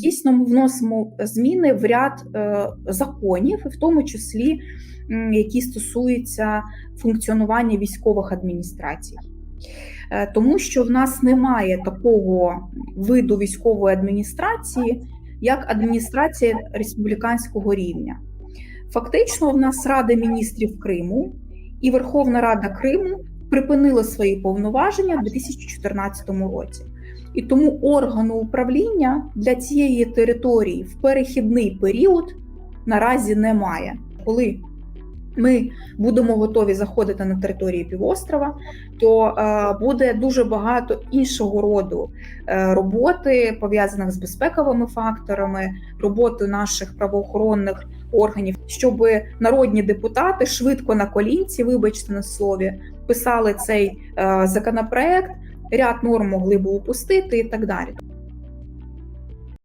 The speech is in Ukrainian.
дійсно ми вносимо зміни в ряд е, законів, в тому числі які стосуються функціонування військових адміністрацій. Е, Тому що в нас немає такого виду військової адміністрації, як адміністрація республіканського рівня. Фактично, в нас Рада міністрів Криму і Верховна Рада Криму припинили свої повноваження в 2014 році. І тому органу управління для цієї території в перехідний період наразі немає. Коли ми будемо готові заходити на території півострова, то е, буде дуже багато іншого роду е, роботи пов'язаних з безпековими факторами, роботи наших правоохоронних органів, щоб народні депутати швидко на колінці, вибачте на слові, писали цей е, законопроект, ряд норм могли б упустити і так далі.